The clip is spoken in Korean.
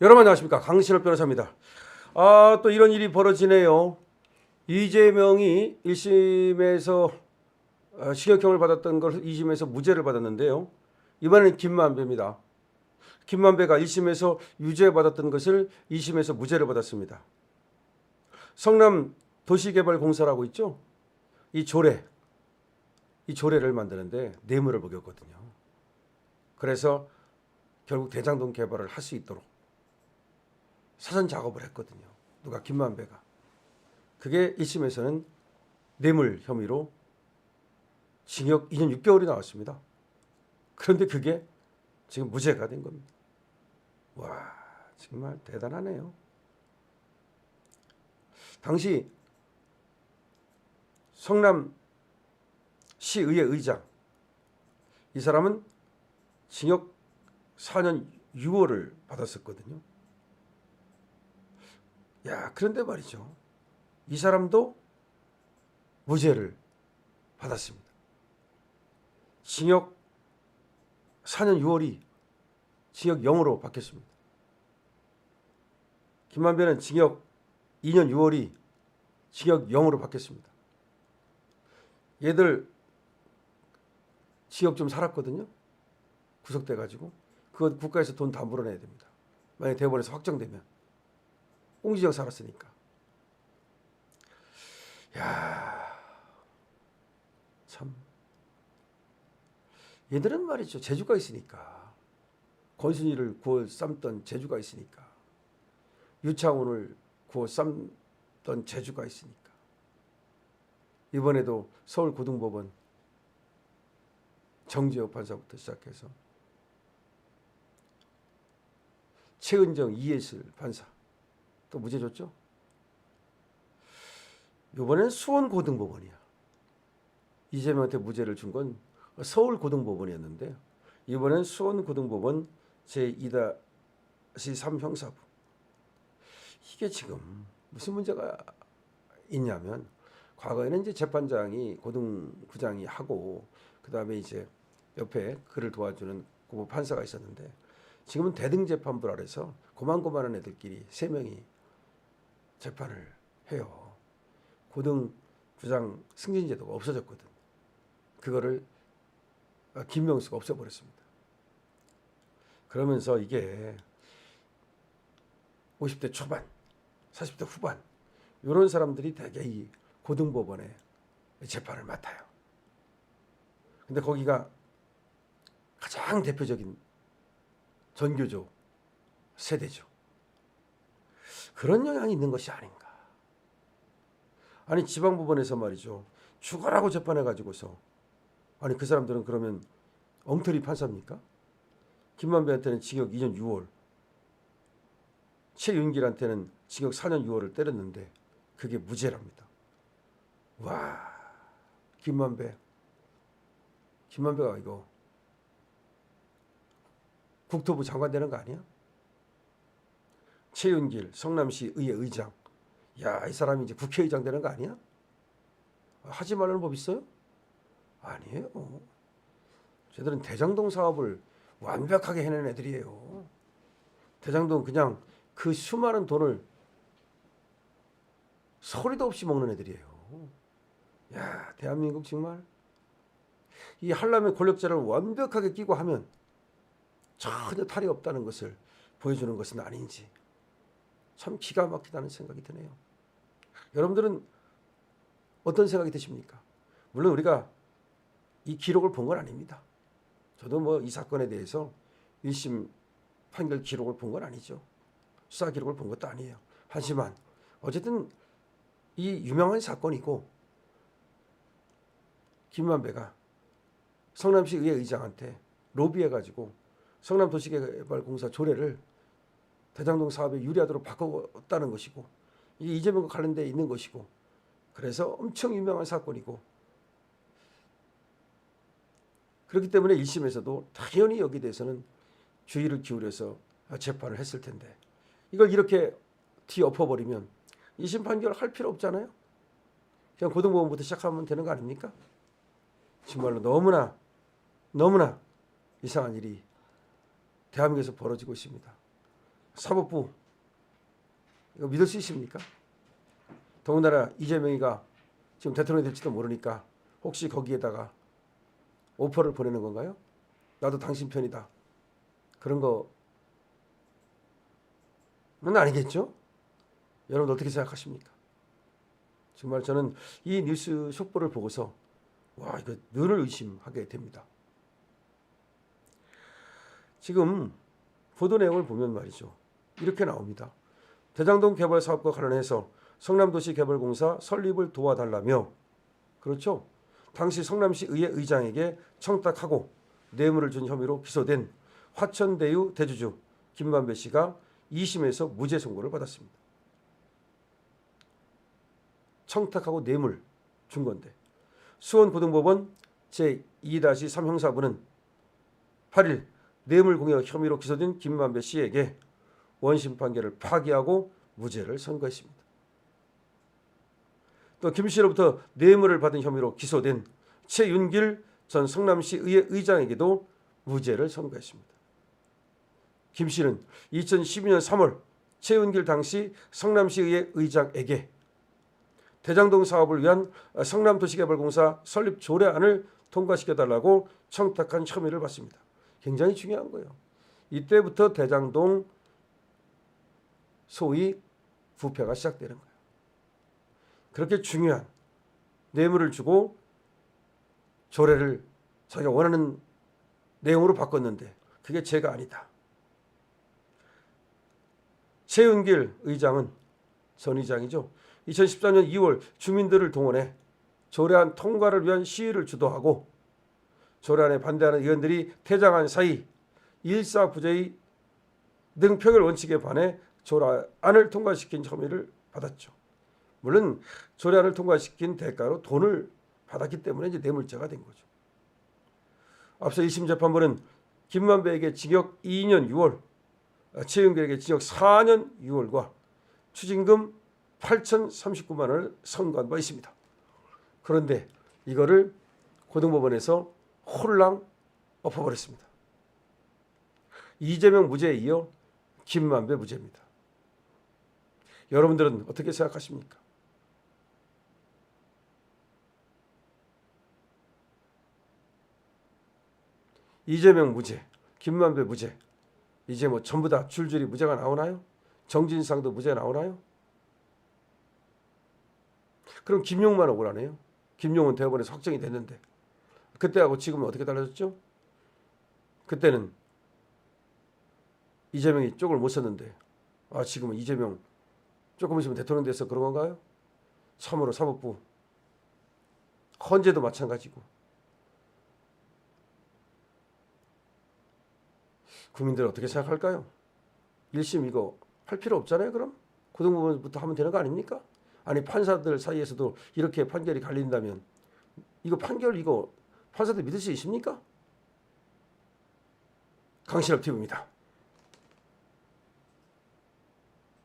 여러분 안녕하십니까 강신업 변호사입니다. 아 또 이런 일이 벌어지네요. 이재명이 1심에서 어, 징역형을 받았던 걸 2심에서 무죄를 받았는데요. 이번에는 김만배입니다. 김만배가 1심에서 유죄 받았던 것을 2심에서 무죄를 받았습니다. 성남 도시개발공사라고 있죠. 이 조례, 이 조례를 만드는데 뇌물을 먹였거든요. 그래서 결국 대장동 개발을 할 수 있도록 사전 작업을 했거든요. 누가 김만배가. 그게 1심에서는 뇌물 혐의로 징역 2년 6개월이 나왔습니다. 그런데 그게 지금 무죄가 된 겁니다. 와, 정말 대단하네요. 당시 성남 시의회 의장 이 사람은 징역 4년 6월을 받았었거든요. 야, 그런데 말이죠. 이 사람도 무죄를 받았습니다. 징역 4년 6월이 징역 0으로 바뀌었습니다. 김만배는 징역 2년 6월이 징역 0으로 바뀌었습니다. 얘들 징역 좀 살았거든요. 구속돼 가지고 그거 국가에서 돈 다 물어내야 됩니다. 만약 대법원에서 확정되면 꽁지적 살았으니까. 야, 참. 얘들은 말이죠. 재주가 있으니까. 권순이를 구워 삶던 재주가 있으니까. 유창훈을 구워 삶던 재주가 있으니까. 이번에도 서울고등법원 정재호 판사부터 시작해서 최은정 이예슬 판사 또 무죄 줬죠. 이번엔 수원고등법원이야. 이재명한테 무죄를 준 건 서울고등법원이었는데 이번엔 수원고등법원 제2-3 형사부. 이게 지금 무슨 문제가 있냐면 과거에는 이제 재판장이 고등부장이 하고 그 다음에 이제 옆에 그를 도와주는 고부 판사가 있었는데 지금은 대등재판부 아래서 고만고만한 애들끼리 세 명이 재판을 해요. 고등 부장 승진 제도가 없어졌거든. 그거를 어, 김명수가 없애버렸습니다. 그러면서 이게 50대 초반, 40대 후반 이런 사람들이 대개 이 고등법원에 재판을 맡아요. 근데 거기가 가장 대표적인 전교조 세대죠. 그런 영향이 있는 것이 아닌가. 아니 지방법원에서 말이죠. 죽어라고 재판해 가지고서 아니 그 사람들은 그러면 엉터리 판사입니까? 김만배한테는 징역 2년 6월, 최윤길한테는 징역 4년 6월을 때렸는데 그게 무죄랍니다. 와, 김만배, 김만배가 이거 국토부 장관 되는 거 아니야? 최윤길 성남시 의회 의장. 야, 이 사람이 이제 국회의장 되는 거 아니야? 하지 말라는 법 있어요? 아니에요. 쟤들은 대장동 사업을 완벽하게 해낸 애들이에요. 대장동 그냥 그 수많은 돈을 소리도 없이 먹는 애들이에요. 야, 대한민국 정말 이 한람의 권력자를 완벽하게 끼고 하면 전혀 탈이 없다는 것을 보여주는 것은 아닌지 참 기가 막히다는 생각이 드네요. 여러분들은 어떤 생각이 드십니까? 물론 우리가 이 기록을 본 건 아닙니다. 저도 뭐 이 사건에 대해서 1심 판결 기록을 본 건 아니죠. 수사 기록을 본 것도 아니에요. 하지만 어쨌든 이 유명한 사건이고 김만배가 성남시 의회 의장한테 로비해가지고 성남도시개발공사 조례를 대장동 사업에 유리하도록 바꿨다는 것이고 이게 이재명과 관련돼 있는 것이고 그래서 엄청 유명한 사건이고 그렇기 때문에 1심에서도 당연히 여기 대해서는 주의를 기울여서 재판을 했을 텐데 이걸 이렇게 뒤엎어버리면 2심 판결 할 필요 없잖아요. 그냥 고등법원부터 시작하면 되는 거 아닙니까? 정말로 너무나 너무나 이상한 일이 대한민국에서 벌어지고 있습니다. 사법부 이거 믿을 수 있습니까? 더군다나 이재명이가 지금 대통령이 될지도 모르니까 혹시 거기에다가 오퍼를 보내는 건가요? 나도 당신 편이다. 그런 거는 아니겠죠? 여러분 어떻게 생각하십니까? 정말 저는 이 뉴스 속보를 보고서 와 이거 늘 의심하게 됩니다. 지금 보도 내용을 보면 말이죠. 이렇게 나옵니다. 대장동 개발 사업과 관련해서 성남도시 개발공사 설립을 도와달라며 그렇죠. 당시 성남시 의회 의장에게 청탁하고 뇌물을 준 혐의로 기소된 화천대유 대주주 김만배 씨가 2심에서 무죄 선고를 받았습니다. 청탁하고 뇌물 준 건데 수원고등법원 제2-3 형사부는 8일 뇌물 공여 혐의로 기소된 김만배 씨에게 원심 판결을 파기하고 무죄를 선고했습니다. 또 김 씨로부터 뇌물을 받은 혐의로 기소된 최윤길 전 성남시 의회 의장에게도 무죄를 선고했습니다. 김 씨는 2012년 3월 최윤길 당시 성남시 의회 의장에게 대장동 사업을 위한 성남도시개발공사 설립 조례안을 통과시켜달라고 청탁한 혐의를 받습니다. 굉장히 중요한 거예요. 이때부터 대장동 소위 부패가 시작되는 거예요. 그렇게 중요한 뇌물을 주고 조례를 자기가 원하는 내용으로 바꿨는데 그게 죄가 아니다. 최윤길 의장은 전 의장이죠. 2014년 2월 주민들을 동원해 조례안 통과를 위한 시위를 주도하고 조례안에 반대하는 의원들이 퇴장한 사이 일사부재의 등 표결 원칙에 반해 조례안을 통과시킨 혐의를 받았죠. 물론 조례안을 통과시킨 대가로 돈을 받았기 때문에 이제 뇌물죄가 된 거죠. 앞서 1심 재판부는 김만배에게 징역 2년 6월, 최윤길에게 징역 4년 6월과 추징금 8,039만 원을 선고한 바 있습니다. 그런데 이거를 고등법원에서 홀랑 엎어버렸습니다. 이재명 무죄에 이어 김만배 무죄입니다. 여러분들은 어떻게 생각하십니까? 이재명 무죄, 김만배 무죄. 이제 뭐 전부 다 줄줄이 무죄가 나오나요? 정진상도 무죄 나오나요? 그럼 김용만 억울하네요. 김용은 대법원에서 확정이 됐는데 그때하고 지금은 어떻게 달라졌죠? 그때는 이재명이 쪽을 못 썼는데 아 지금은 이재명 조금 있으면 대통령 돼서 그런 건가요? 참으로 사법부 헌재도 마찬가지고 국민들 어떻게 생각할까요? 1심 이거 할 필요 없잖아요 그럼 고등법원부터 하면 되는 거 아닙니까? 아니 판사들 사이에서도 이렇게 판결이 갈린다면 이거 판결 이거 판사들 믿을 수 있습니까? 강신업 TV입니다.